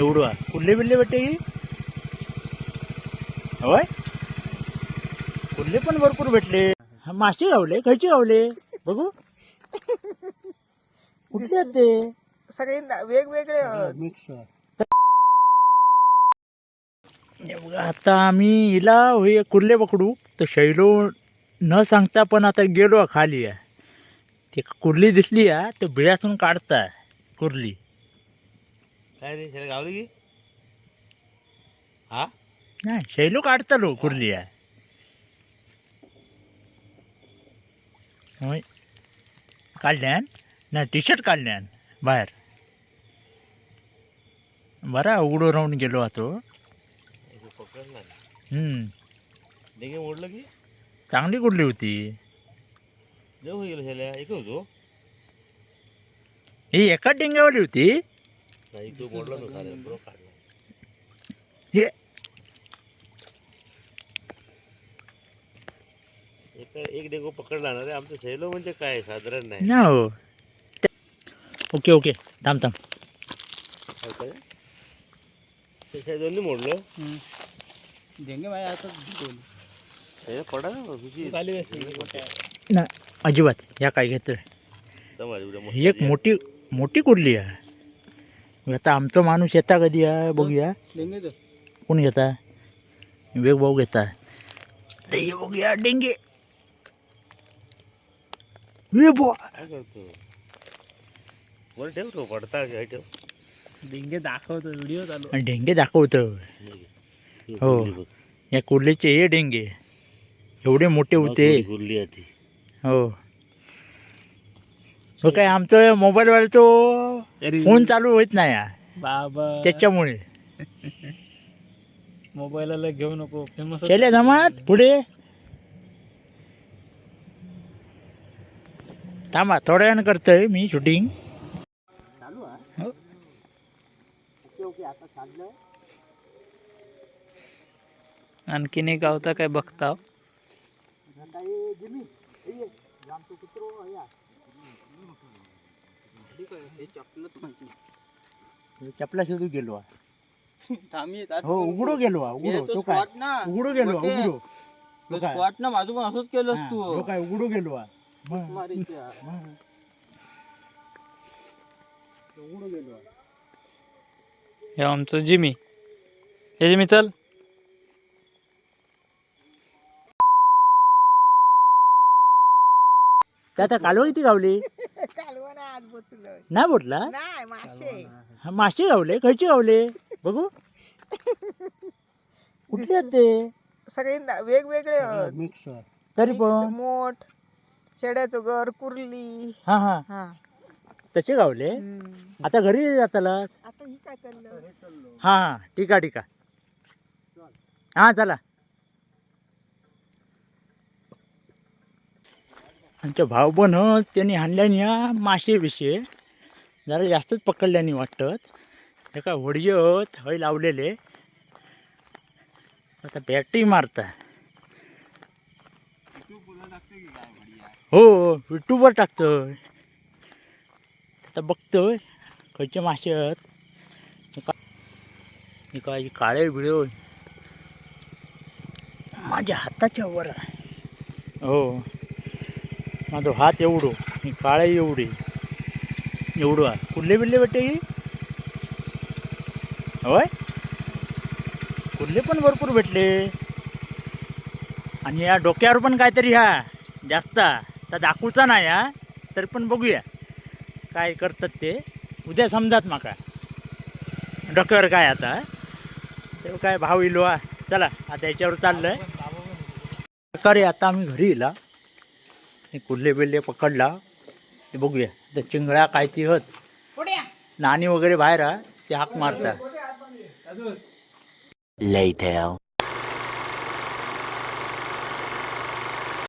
एवढं आहे. कुर्ले बिल्ले भेटते की होय? कुर्ले पण भरपूर भेटले. हा, मासे गावले खयचे गावले? बघू. कुठले आहेत ते? सगळे ना- वेगवेगळे. हे बघा, आता आम्ही हिला होय कुर्ले पकडू? तर शैलो न सांगता पण आता गेलो खाली आहे. ते कुर्ली दिसली आहे तर बिळ्यातून काढताय कुर्ली. काय रे त्याला गावली की? हा? नाही शैलो काढतालो कुर्ली आहे होय. काढल्यान नाही टी शर्ट काढल्यान बाहेर. बरा उघडो राहून गेलो आता. डेंगे मोडलं की? चांगली कुर्ली होती. देऊ गेलो एक होतो ही. एकाच डेंग्यावाली होती. नाही तो मोडला नव्हता रे बरोबर काढला हे एक एक डेंगू पकडला ना रे आमचं शैलो म्हणजे काय साधारण नाही. ना हो. Okay okay. थांब थांब. काय काय? ते शैलोनी मोडलं. डेंगे माझ्या हातात दोन. शैलो पडा ना तुझी. खाली असेल मोठ्या. ना अजिबात. ह्या काय ही एक मोठी मोठी कुर्ली आहे? आता आमचा माणूस येता कधी आहे बघूया. डेंगे. कोण घेता? वेग भाऊ घेता. हे बघूया डेंगे. डेंगे दाखवतो व्हिडिओ चालू. आणि डेंगे दाखवतं. हो. या कुर्लीचे हे डेंगे. एवढे मोठे होते. ती. हो. हो काय आमचं मोबाईलवर तो फोन चालू होत नाही हा. बाबा. त्याच्यामुळे. मोबाईलला घेऊ नको. फेमस केल्या जमात पुढे. थांबा थोड्या वेळानं करतोय मी शूटिंग आणखीन एक गावता काय बघता चपला शोधू गेलो हा. हो उघडो गेलो हा, उघडो तो काय? उघडो गेलो हा, उघडो. तो काय? स्पॉट ना माझं पण असंच केलंस हा, तू. तो काय उघडो गेलो हा. तो उघडो गेलो आमचं जिमी. हे जिमी चल. ते आता कालवा किती गावली. कालवण आज बोचलं. नाही बोटला नाही मासे. हा, मासे गावले खयचे गावले? बघू. कुठले आहेत ते? सगळे ना- वेगवेगळे. तरी मिक्स, पण. मोठ शेड्याचं घर कुर्ली. हा हा. हा. तसे गावले? हम्म. आता घरी जाताला? आता ही काय चाललं? हा हा. ठीक आहे ठीक आहे हा चला. आमच्या भाऊ पण त्यांनी हाणल्याने ह्या मासे बिशे जरा जास्तच पकडल्याने वाटत. एका काय होडीयत हय लावलेले. आता बॅटरी मारता हो युट्यूबवर टाकतोय. आता बघतोय खयचे मासे आहेत. काय काळे बिळे माझ्या हाताच्या वर हो. माझा हात एवढो मी काळे एवढी. एवढं आहे. कुल्ले बिल्ले भेटते की होय? कुल्ले पण भरपूर भेटले. आणि या डोक्यावर पण काहीतरी ह्या जास्त. तर दाखवचा नाही हा तरी पण बघूया. काय करतात ते? उद्या समजात माका. डोक्यावर काय आता ते काय भाव इलो चला आता याच्यावर चाललं आहे आता आम्ही घरी येला हे कुर्ले बिल्ले पकडला ते बघूया. त्या चिंगळ्या काय ती हत. नाणी वगैरे बाहेर ते हाक मारता Later.